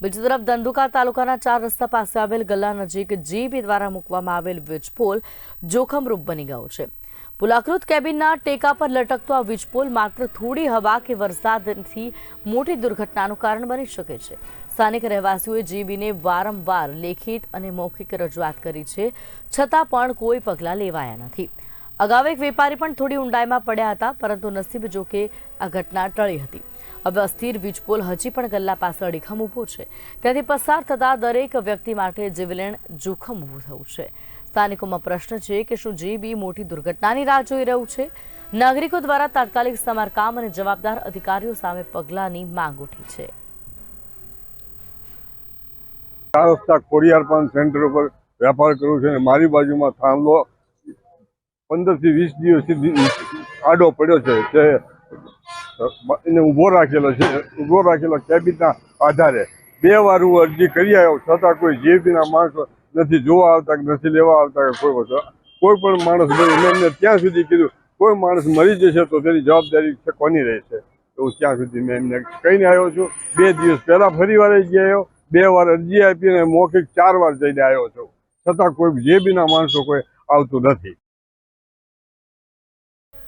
બીજી તરફ ધંધુકા તાલુકાના ચાર રસ્તા પાસે આવેલ ગલ્લા નજીક જીબી દ્વારા મૂકવામાં આવેલ વીજપોલ જોખમરૂપ બની ગયો છે. પુલાકૃત કેબિનના ટેકા પર લટકતો આ વીજપોલ માત્ર થોડી હવા કે વરસાદથી મોટી દુર્ઘટનાનું કારણ બની શકે છે. સ્થાનિક રહેવાસીઓએ જીબીને વારંવાર લેખિત અને મૌખિક રજૂઆત કરી છે, છતાં પણ કોઈ પગલાં લેવાયા નથી. અગાઉ એક વેપારી પણ થોડી ઊંડાઈમાં પડ્યા હતા, પરંતુ નસીબ જોકે આ ઘટના ટળી હતી. હવે અસ્થિર વીજપોલ હજી પણ ગલ્લા પાસે અડીખમ ઊભો છે. ત્યાંથી પસાર થતા દરેક વ્યક્તિ માટે જીવલેણ જોખમ ઊભું થયું છે. સ્થાનિકોમાં પ્રશ્ન છે કે શું જીબી મોટી દુર્ઘટનાની રાહ જોઈ રહ્યું છે? નાગરિકો દ્વારા તાત્કાલિક સમારકામ અને જવાબદાર અધિકારીઓ સામે પગલાંની માંગ ઉઠી છે. ચાર રસ્તા ખોડિયાર પાન સેન્ટર ઉપર વેપાર કરું છું અને મારી બાજુમાં થાંભલો પંદરથી વીસ દિવસથી આડો પડ્યો છે. એને ઊભો રાખેલો છે, ઊભો રાખેલો કેબિનના આધારે. બે વાર હું અરજી કરી આવ્યો, છતાં કોઈ જીએપીના માણસો નથી, જોવા આવતા કે નથી, લેવા આવતા કે કોઈ વસ્તુ. કોઈ પણ માણસ મેં એમને ત્યાં સુધી કીધું, કોઈ માણસ મરી જશે તો તેની જવાબદારી છે કોની રહેશે? એવું ત્યાં સુધી મેં એમને કહીને આવ્યો છું. બે દિવસ પહેલાં ફરી વાર જઈ આવ્યો, બે વાર અરજી આપીને મૌખિક ચાર વાર જઈને આવ્યો છું. છતાં કોઈ જે બીના માણસો કોઈ આવતું નથી.